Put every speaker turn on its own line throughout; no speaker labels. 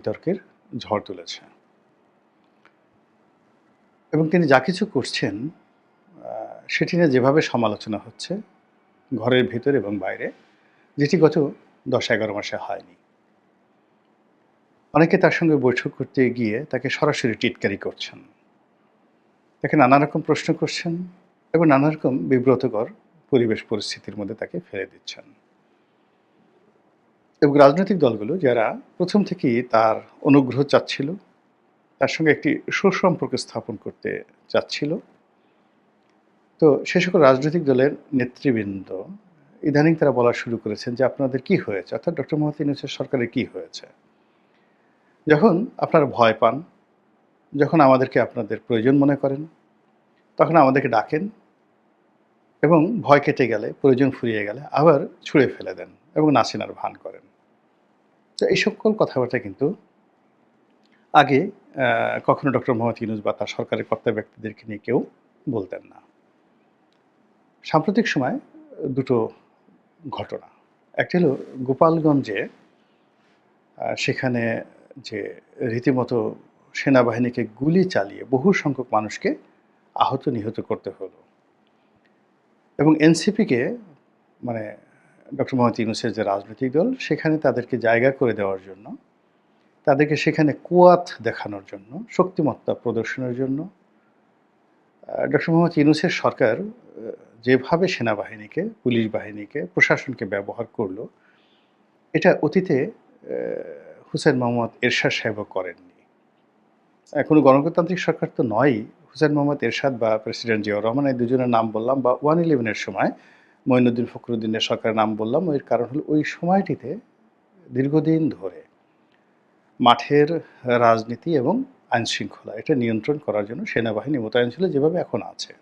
বিতর্কের ঝড় তুলেছে। এবং তিনি যা কিছু করছেন সেটি নিয়ে যেভাবে সমালোচনা হচ্ছে, ঘরের ভিতর এবং বাইরে, যেটি গত দশ এগারো মাসে হয়নি। অনেকে তার সঙ্গে বৈঠক করতে গিয়ে তাকে সরাসরি টিটকারি করছেন। তাকে নানা রকম প্রশ্ন করছেন এবং নানা রকম বিব্রতকর পরিবেশ পরিস্থিতির মধ্যে তাকে ফেলে দিচ্ছেন। এবং রাজনৈতিক দলগুলো যারা প্রথম থেকেই তার অনুগ্রহ চাচ্ছিল, তার সঙ্গে একটি সুসম্পর্ক স্থাপন করতে চাচ্ছিল। তো সে সকল রাজনৈতিক দলের নেতৃবৃন্দ, ইদানিং তারা বলা শুরু করেছেন যে আপনাদের কি হয়েছে? অর্থাৎ ডক্টর মোহাম্মদ ইউনুসের সরকারের কি হয়েছে? যখন আপনারা ভয় পান, যখন আমাদেরকে আপনাদের প্রয়োজন মনে করেন, তখন আমাদেরকে ডাকেন এবং ভয় কেটে গেলে, প্রয়োজন ফুরিয়ে গেলে আবার ছুঁড়ে ফেলে দেন এবং নাচিনার ভান করেন। তো এই সকল কথাবার্তা কিন্তু আগে কখনো ডক্টর মোহাম্মদ ইউনুস বা তার সরকারের কর্তা ব্যক্তিদেরকে নিয়ে কেউ বলতেন না। সাম্প্রতিক সময় দুটো ঘটনা। একটা হলো গোপালগঞ্জে সেখানে যে রীতিমতো সেনাবাহিনীকে গুলি চালিয়ে বহু সংখ্যক মানুষকে আহত নিহত করতে হলো। এবং এনসিপিকে মানে ডক্টর মোহাম্মদ ইউনুসের যে রাজনৈতিক দল, সেখানে তাদেরকে জায়গা করে দেওয়ার জন্য, তাদেরকে সেখানে কুয়াত দেখানোর জন্য, শক্তিমত্তা প্রদর্শনের জন্য ডক্টর মোহাম্মদ ইউনুসের সরকার যেভাবে সেনাবাহিনীকে, পুলিশ বাহিনীকে, প্রশাসনকে ব্যবহার করল, এটা অতীতে হুসেন মোহাম্মদ এরশাদ সাহেবও করেননি। কোনো গণতান্ত্রিক সরকার তো নয়ই, হুসেন মোহাম্মদ এরশাদ বা প্রেসিডেন্ট জিয়াউর রহমান, এই দুজনের নাম বললাম, বা ওয়ান ইলেভেনের সময় মঈনুদ্দিন ফখরুদ্দিনের সরকারের নাম বললাম, এর কারণ হলো ওই সময়টিতে দীর্ঘদিন ধরে মাঠের রাজনীতি এবং আইন শৃঙ্খলা এটা নিয়ন্ত্রণ করার জন্য সেনাবাহিনী মোতায়েন ছিল যেভাবে এখন আছে।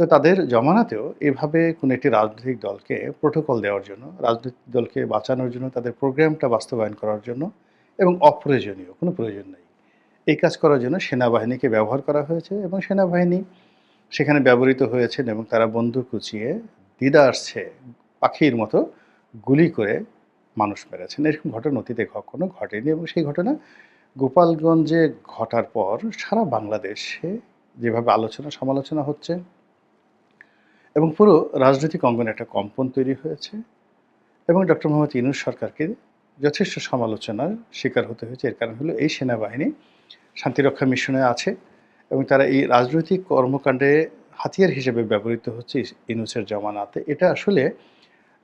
তো তাদের জমানাতেও এভাবে কোনো একটি রাজনৈতিক দলকে প্রোটোকল দেওয়ার জন্য, রাজনৈতিক দলকে বাঁচানোর জন্য, তাদের প্রোগ্রামটা বাস্তবায়ন করার জন্য এবং অপ্রয়োজনীয়, কোনো প্রয়োজন নেই। এই কাজ করার জন্য সেনাবাহিনীকে ব্যবহার করা হয়েছে এবং সেনাবাহিনী সেখানে ব্যবহৃত হয়েছেন এবং তারা বন্দুক কুচিয়ে দিদা আসছে পাখির মতো গুলি করে মানুষ মেরেছেন। এরকম ঘটনা অতীতে কখনো ঘটেনি এবং সেই ঘটনা গোপালগঞ্জে ঘটার পর সারা বাংলাদেশে যেভাবে আলোচনা সমালোচনা হচ্ছে এবং পুরো রাজনৈতিক অঙ্গনে একটা কম্পন তৈরি হয়েছে এবং ডক্টর মোহাম্মদ ইনুস সরকারকে যথেষ্ট সমালোচনার শিকার হতে হয়েছে। এর কারণ হলো এই সেনাবাহিনী শান্তিরক্ষা মিশনে আছে এবং তারা এই রাজনৈতিক কর্মকাণ্ডে হাতিয়ার হিসেবে ব্যবহৃত হচ্ছে ইনুসের জমানাতে। এটা আসলে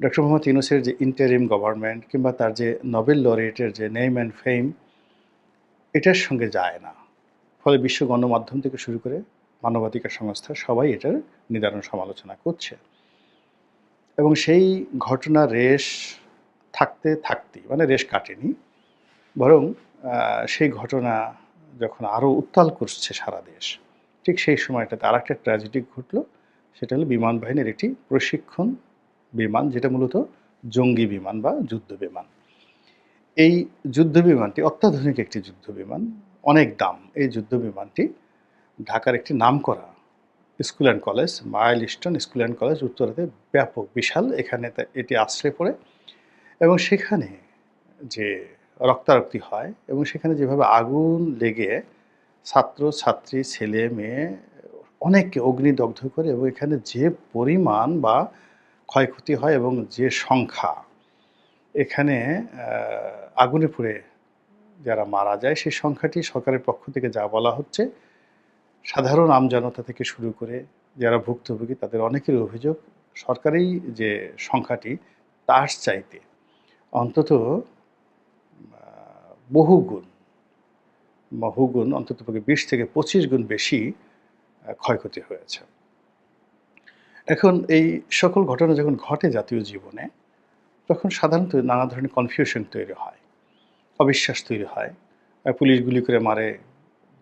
ডক্টর মোহাম্মদ ইউনুসের যে ইন্টারিম গভর্নমেন্ট কিংবা তার যে নোবেল লরিয়েটের যে নেম অ্যান্ড ফেম এটার সঙ্গে যায় না। ফলে বিশ্ব গণমাধ্যম থেকে শুরু করে মানবাধিকার সংস্থা সবাই এটার নিদারণ সমালোচনা করছে। এবং সেই ঘটনা রেশ থাকতে থাকতেই মানে রেশ কাটেনি, বরং সেই ঘটনা যখন আরও উত্তাল করছে সারা দেশ ঠিক সেই সময়টাতে আর একটা ট্র্যাজেডি ঘটলো, সেটা হলো বিমান বাহিনীর একটি প্রশিক্ষণ বিমান, যেটা মূলত জঙ্গি বিমান বা যুদ্ধ বিমান। এই যুদ্ধ বিমানটি অত্যাধুনিক একটি যুদ্ধ বিমান, অনেক দাম। এই যুদ্ধ বিমানটি ঢাকার একটি নামকরা school and college, milestone school and college, উত্তরাতে ব্যাপক, বিশাল, এখানে এটি আশ্রয় পড়ে। এবং সেখানে যে রক্তারক্তি হয়, এবং সেখানে যেভাবে আগুন লেগে ছাত্র, ছাত্রী, ছেলে, মেয়ে অনেককে অগ্নিদগ্ধ করে এবং এখানে যে পরিমাণ বা ক্ষয়ক্ষতি হয় এবং যে সংখ্যা, এখানে আগুনে পুড়ে যারা মারা যায়, সেই সংখ্যাটি সরকারের পক্ষ থেকে যা বলা হচ্ছে, সাধারণ আমজনতা থেকে শুরু করে যারা ভুক্তভোগী, তাদের অনেকের অভিযোগ সরকারি যে সংখ্যাটি, তার চাইতে অন্তত বহুগুণ বহুগুণ, অন্তত বিশ থেকে পঁচিশ গুণ বেশি ক্ষয়ক্ষতি হয়েছে। এখন এই সকল ঘটনা যখন ঘটে জাতীয় জীবনে, তখন সাধারণত নানা ধরনের কনফিউশন তৈরি হয়, অবিশ্বাস তৈরি হয়। পুলিশ গুলি করে মারে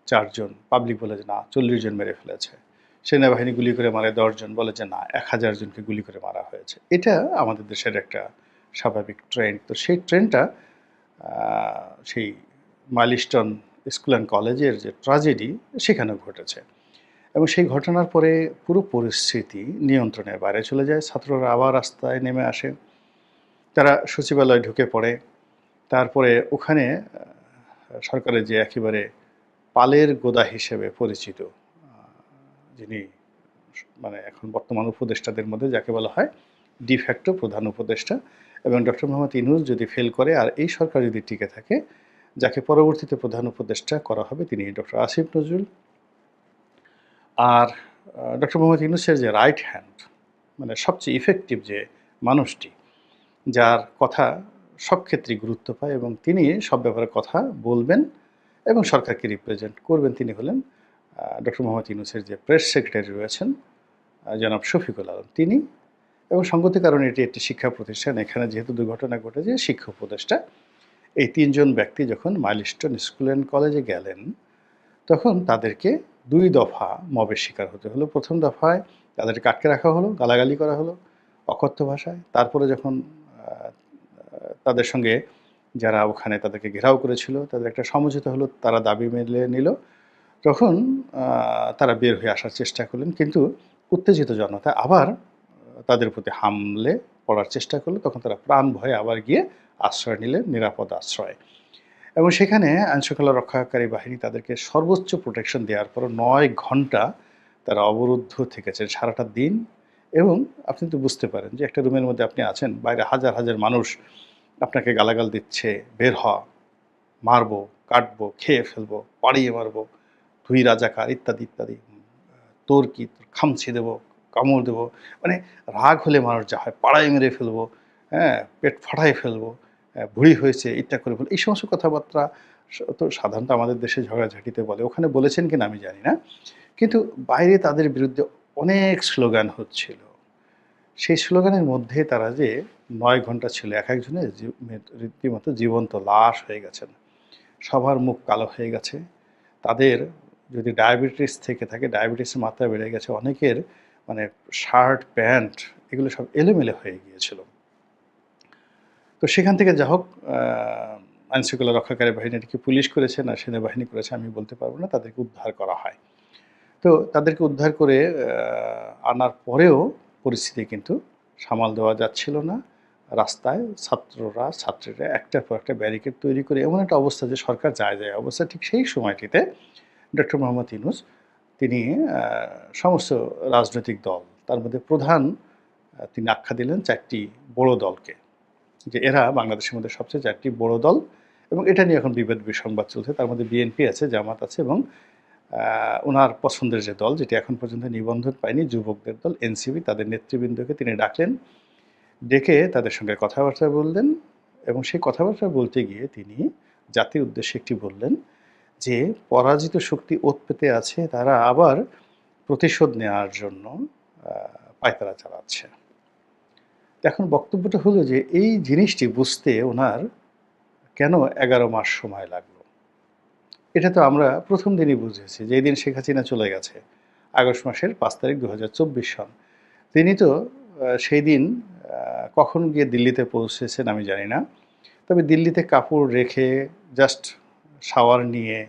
চারজন পাবলিক বলে যে না, চল্লিশ জন মেরে ফেলেছে। সেনাবাহিনী গুলি করে মারে দশজন, বলে যে না, এক হাজার জনকে গুলি করে মারা হয়েছে। এটা আমাদের দেশের একটা স্বাভাবিক ট্রেন্ড তো সেই ট্রেন্ডটা সেই মাইলিস্টন স্কুল অ্যান্ড কলেজের যে ট্রাজেডি সেখানেও ঘটেছে। এবং সেই ঘটনার পরে পুরো পরিস্থিতি নিয়ন্ত্রণের বাইরে চলে যায়। ছাত্ররা আবার রাস্তায় নেমে আসে। তারা সচিবালয়ে ঢুকে পড়ে। তারপরে ওখানে সরকারের যে একেবারে পালের গোদা হিসেবে পরিচিত যিনি মানে এখন বর্তমান উপদেষ্টাদের মধ্যে, যাকে বলা হয় ডিফ্যাক্টো প্রধান উপদেষ্টা এবং ডক্টর মোহাম্মদ ইনুস যদি ফেল করে, আর এই সরকার যদি টিকে থাকে যাকে পরবর্তীতে প্রধান উপদেষ্টা করা হবে তিনি ডক্টর আসিফ নজরুল আর ডক্টর মোহাম্মদ ইউনুসের যে রাইট হ্যান্ড মানে সবচেয়ে ইফেক্টিভ যে মানুষটি, যার কথা সব ক্ষেত্রেই গুরুত্ব পায় এবং তিনি সব ব্যাপারে কথা বলবেন এবং সরকারকে রিপ্রেজেন্ট করবেন। তিনি হলেন ডক্টর মোহাম্মদ ইউনুসের যে প্রেস সেক্রেটারি রয়েছেন জনাব শফিকুল আলম। তিনি এবং সঙ্গতি কারণে এটি একটি শিক্ষা প্রতিষ্ঠান। এখানে যেহেতু দুর্ঘটনা ঘটেছে, শিক্ষা উপদেষ্টা এই তিনজন ব্যক্তি যখন মাইলস্টোন স্কুল অ্যান্ড কলেজে গেলেন, তখন তাদেরকে দুই দফা মবের শিকার হতে হলো। প্রথম দফায় তাদেরকে আটকে রাখা হলো, গালাগালি করা হলো অকথ্য ভাষায়। তারপরে যখন তাদের সঙ্গে যারা ওখানে তাদেরকে ঘেরাও করেছিল, তাদের একটা সমঝোতা হলো, তারা দাবি মেলে নিল। তখন তারা বের হয়ে আসার চেষ্টা করলেন, কিন্তু উত্তেজিত জনতা আবার তাদের প্রতি হামলে পড়ার চেষ্টা করল, তখন তারা প্রাণ ভয়ে আবার গিয়ে আশ্রয় নিলেন নিরাপদ আশ্রয়। এবং সেখানে আইনশৃঙ্খলা রক্ষাকারী বাহিনী তাদেরকে সর্বোচ্চ প্রোটেকশন দেওয়ার পর নয় ঘণ্টা তারা অবরুদ্ধ থেকেছেন সারাটা দিন। এবং আপনি তো বুঝতে পারেন যে একটা রুমের মধ্যে আপনি আছেন, বাইরে হাজার হাজার মানুষ আপনাকে গালাগাল দিচ্ছে, বের হ মারবো, কাটবো, খেয়ে ফেলব, পাড়িয়ে মারবো, ধুই রাজাকার ইত্যাদি ইত্যাদি, তোর কি খামছি দেবো কামড় দেবো। মানে রাগ হলে মানুষ যা হয় পাড়ায় মেরে ফেলব হ্যাঁ পেট ফাটাই ফেলব হ্যাঁ, বুড়ি হয়েছে ইত্যা করে ফেলব এই সমস্ত কথাবার্তা তো সাধারণত আমাদের দেশে ঝগড়াঝাটিতে বলে। ওখানে বলেছেন কিনা আমি জানি না। কিন্তু বাইরে তাদের বিরুদ্ধে অনেক স্লোগান হচ্ছিল। সেই স্লোগানের মধ্যে তারা যে নয় ঘণ্টা ছিল এক একজনের রীতিমতো জীবন্ত লাশ হয়ে গেছেন। সবার মুখ কালো হয়ে গেছে। তাদের যদি ডায়াবেটিস থেকে থাকে ডায়াবেটিসের মাত্রা বেড়ে গেছে অনেকের মানে শার্ট, প্যান্ট, এগুলো সব এলোমেলো হয়ে গিয়েছিল। তো সেখান থেকে যা হোক আইনশৃঙ্খলা রক্ষাকারী বাহিনীটিকে পুলিশ করেছে না সেনাবাহিনী করেছে, আমি বলতে পারব না, তাদেরকে উদ্ধার করা হয়। তো তাদেরকে উদ্ধার করে আনার পরেও পরিস্থিতি কিন্তু সামাল দেওয়া যাচ্ছিল না। রাস্তায় ছাত্ররা, ছাত্রীরা একটার পর একটা ব্যারিকেড তৈরি করে, এমন একটা অবস্থা যে সরকার যায় যায় অবস্থা, ঠিক সেই সময়টিতে ডক্টর মোহাম্মদ ইউনুস তিনি সমস্ত রাজনৈতিক দল, তার মধ্যে প্রধান তিনি আখ্যা দিলেন চারটি বড় দলকে, যে এরা বাংলাদেশের মধ্যে সবচেয়ে চারটি বড় দল এবং এটা নিয়ে এখন বিভেদ বিসংবাদ চলছে। তার মধ্যে বিএনপি আছে, জামাত আছে এবং ওনার পছন্দের যে দল, যেটি এখন পর্যন্ত নিবন্ধন পায়নি, যুবকদের দল এনসিবি তাদের নেতৃবৃন্দকে তিনি ডাকলেন, ডেকে তাদের সঙ্গে কথাবার্তা বললেন এবং সেই কথাবার্তা বলতে গিয়ে তিনি জাতির উদ্দেশ্যে একটি বললেন যে পরাজিত শক্তি ওত পেতে আছে, তারা আবার প্রতিশোধ নেওয়ার জন্য পায়তারা চালাচ্ছে। এখন বক্তব্যটা হলো যে, এই জিনিসটি বুঝতে ওনার কেন এগারো মাস সময় লাগল? এটা তো আমরা প্রথম দিনই বুঝেছি যেই দিন শেখ হাসিনা চলে গেছে, আগস্ট মাসের পাঁচ তারিখ দু হাজার চব্বিশ সন। তিনি তো সেই দিন কখন গিয়ে দিল্লিতে পৌঁছেছেন আমি জানি না, তবে দিল্লিতে কাপড় রেখে জাস্ট শাওয়ার নিয়ে,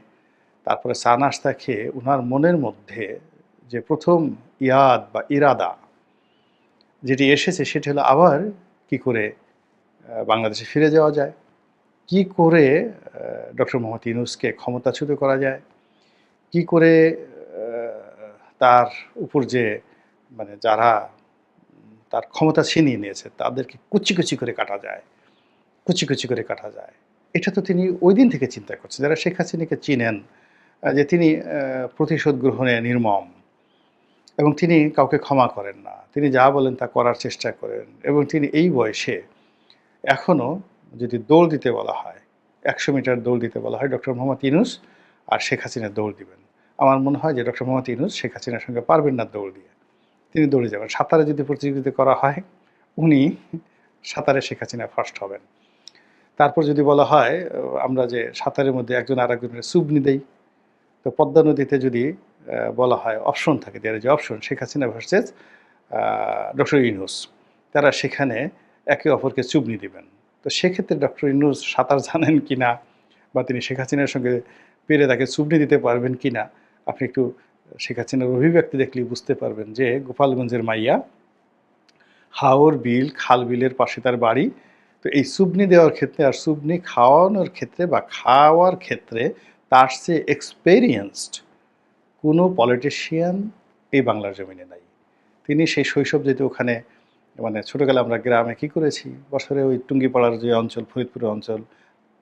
তারপরে চা নাস্তা খেয়ে ওনার মনের মধ্যে যে প্রথম ইয়াদ বা ইরাদা যেটি এসেছে সেটি হলো আবার কি করে বাংলাদেশে ফিরে যাওয়া যায়, কি করে ডক্টর মোহাম্মদ ইউনুসকে ক্ষমতাচ্যুত করা যায়, কি করে তার উপর যে মানে যারা তার ক্ষমতা ছিনিয়ে নিয়েছে তাদেরকে কুচি কুচি করে কাটা যায়, কুচি কুচি করে কাটা যায়। এটা তো তিনি ওই দিন থেকে চিন্তা করছেন, যারা শেখ হাসিনাকে চিনেন যে তিনি প্রতিশোধ গ্রহণে নির্মম এবং তিনি কাউকে ক্ষমা করেন না। তিনি যা বলেন তা করার চেষ্টা করেন এবং তিনি এই বয়সে এখনও যদি দৌড় দিতে বলা হয়, একশো মিটার দৌড় দিতে বলা হয় ডক্টর মোহাম্মদ ইনুস আর শেখ হাসিনা দৌড় দিবেন। আমার মনে হয় যে ডক্টর মোহাম্মদ ইনুস শেখ হাসিনার সঙ্গে পারবেন না দৌড় দিয়ে। তিনি দৌড়ে যাবেন। সাঁতারে যদি প্রতিযোগিতা করা হয়, উনি সাঁতারে শেখ হাসিনা ফার্স্ট হবেন। তারপর যদি বলা হয় আমরা যে সাঁতারের মধ্যে একজন আর একজনের সুবনি দেই, তো পদ্মা নদীতে যদি বলা হয় অপশন থাকে দেয়ার যে option Sheikh Hasina versus doctor Yunus. তারা সেখানে একে অপরকে চুবনি দিবেন। তো সেক্ষেত্রে ডক্টর ইউনুস সাঁতার জানেন কি না বা তিনি শেখ হাসিনার সঙ্গে পেরে তাকে চুবনি দিতে পারবেন কি না আপনি একটু শেখ হাসিনার অভিব্যক্তি দেখলেই বুঝতে পারবেন যে গোপালগঞ্জের মাইয়া হাওর বিল, খাল বিলের পাশে তার বাড়ি তো এই সুবনি দেওয়ার ক্ষেত্রে আর সুবনি খাওয়ানোর ক্ষেত্রে বা খাওয়ার ক্ষেত্রে তার সে এক্সপেরিয়েন্সড কোনো পলিটিশিয়ান এই বাংলার জমিনে নাই। তিনি সেই শৈশব যেহেতু ওখানে মানে ছোটোবেলা আমরা গ্রামে কি করেছি? বছরে ওই টুঙ্গিপাড়ার যে অঞ্চল, ফরিদপুরের অঞ্চল,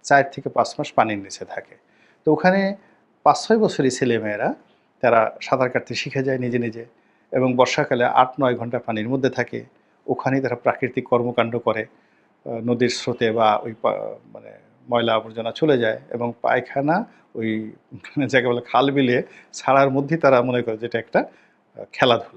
চার থেকে পাঁচ মাস পানির নিচে থাকে। তো ওখানে পাঁচ ছয় বছরই ছেলেমেয়েরা, তারা সাঁতার কাটতে শিখে যায় নিজে নিজে এবং বর্ষাকালে আট নয় ঘণ্টা পানির মধ্যে থাকে। ওখানেই তারা প্রাকৃতিক কর্মকাণ্ড করে। নদীর স্রোতে বা ওই মানে ময়লা আবর্জনা চলে যায় এবং পায়খানা ওই যাকে বলে খাল বিলে ছাড়ার মধ্যেই তারা মনে করে যেটা একটা খেলাধুলা।